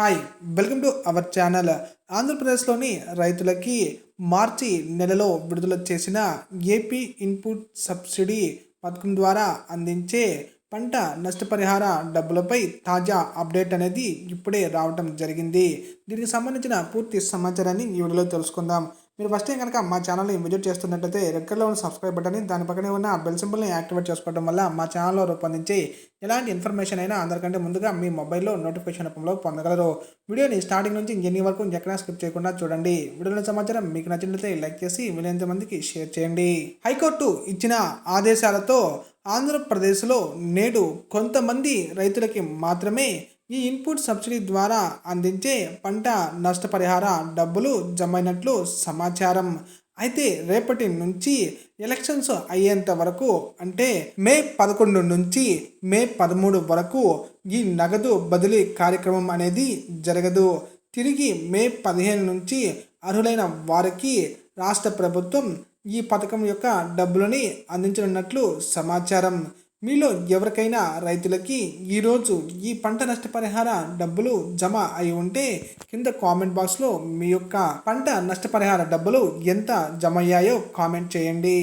Hi welcome to our channel ఆంధ్రప్రదేశ్లోని రైతులకి మార్చి నెలలో విడుదల చేసిన ఏపీ ఇన్పుట్ సబ్సిడీ పథకం ద్వారా అందించే పంట నష్టపరిహార డబ్బులపై తాజా అప్డేట్ అనేది ఇప్పుడే రావటం జరిగింది. దీనికి సంబంధించిన పూర్తి సమాచారాన్ని ఈ వీడియోలో తెలుసుకుందాం. మీరు ఫస్ట్ టైం కనుక మా ఛానల్ని విజిట్ చేస్తున్నట్లయితే రెక్కర్లో ఉన్న సబ్స్క్రైబ్ బటన్ని దాని పక్కనే ఉన్న బెల్ సింబల్ని యాక్టివేట్ చేసుకోవడం వల్ల మా ఛానల్లో రూపొందించి ఎలాంటి ఇన్ఫర్మేషన్ అయినా అందరికంటే ముందుగా మీ మొబైల్లో నోటిఫికేషన్ రూపంలో పొందగలరు. వీడియోని స్టార్టింగ్ నుంచి ఎన్ని వరకు ఎక్కడా స్కిప్ చేయకుండా చూడండి. వీడియోలో సమాచారం మీకు నచ్చినట్లయితే లైక్ చేసి వీలైనంత మందికి షేర్ చేయండి. హైకోర్టు ఇచ్చిన ఆదేశాలతో ఆంధ్రప్రదేశ్లో నేడు కొంతమంది రైతులకి మాత్రమే ఈ ఇన్పుట్ సబ్సిడీ ద్వారా అందించే పంట నష్టపరిహార డబ్బులు జమైనట్లు సమాచారం. అయితే రేపటి నుంచి ఎలక్షన్స్ అయ్యేంత వరకు అంటే మే పదకొండు నుంచి మే పదమూడు వరకు ఈ నగదు బదిలీ కార్యక్రమం అనేది జరగదు. తిరిగి మే పదిహేను నుంచి అర్హులైన వారికి రాష్ట్ర ప్రభుత్వం ఈ పథకం యొక్క డబ్బులని అందించనున్నట్లు సమాచారం. మీలో ఎవరికైనా రైతులకి ఈరోజు ఈ పంట నష్టపరిహార డబ్బులు జమ అయి ఉంటే కింద కామెంట్ బాక్స్లో మీ యొక్క పంట నష్టపరిహార డబ్బులు ఎంత జమ అయ్యాయో కామెంట్ చేయండి.